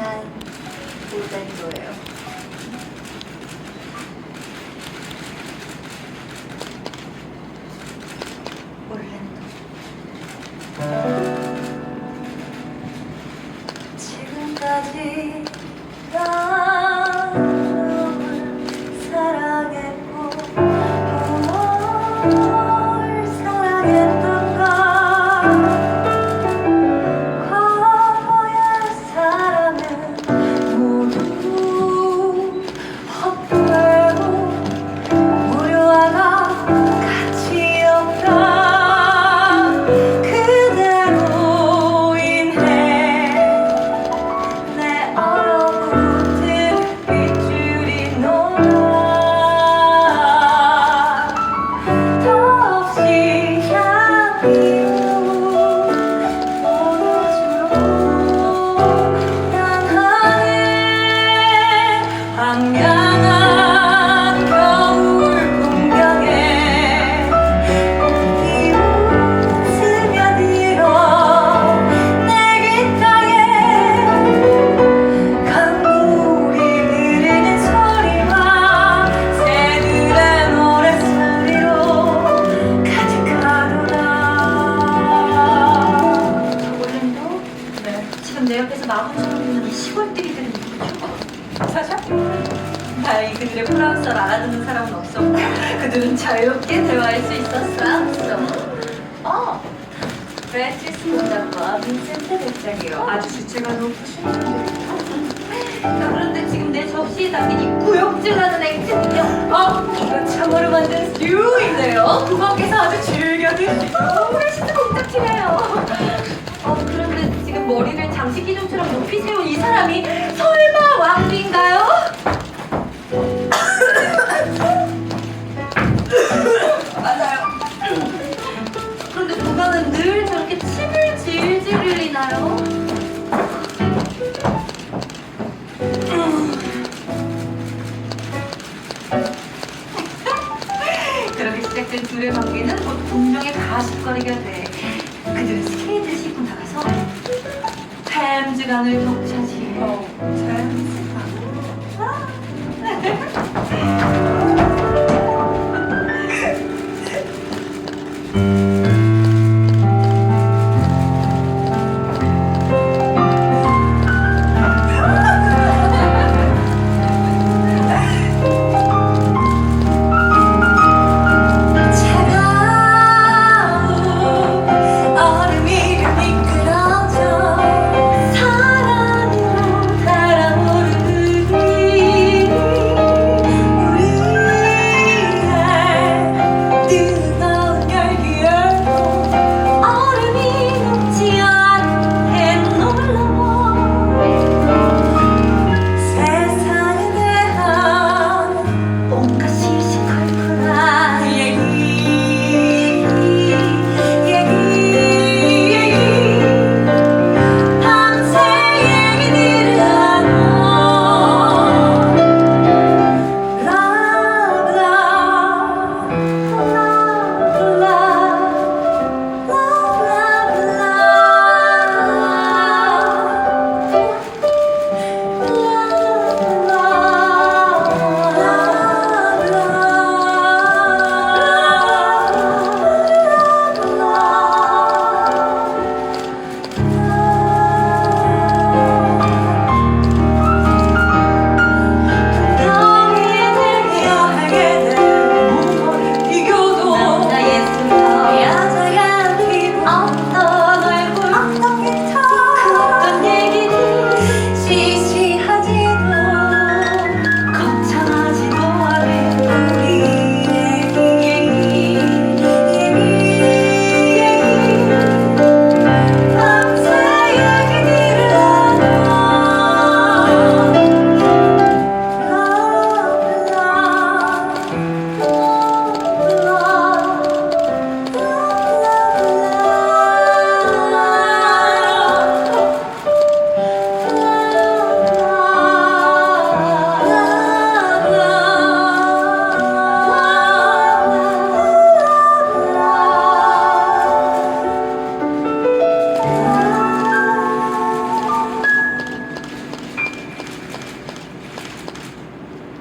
난 오덴도예요. 그들의 프랑스어를 알아듣는 사람은 없었고 그들은 자유롭게 대화할 수 있었어. 어! 프랜시스 문장과 빈센트 백작이요 아주 주체가 높으시는데. 그런데 지금 내 접시에 담긴 이 구역질하는 액체는요. 어, 이거 참으로 만든 스튜인데요. 부모께서 아주 즐겨 드시고 훨씬 공작지네요. 어, 그런데 지금 머리를 장식 기둥처럼 높이 세운 이 사람이 질질 흘리나요? 그렇게 시작된 둘의 관계는 곧 운명의 가십거리가 돼. 그들은 스케이트를 신고 나가서 탐즈강을 독차지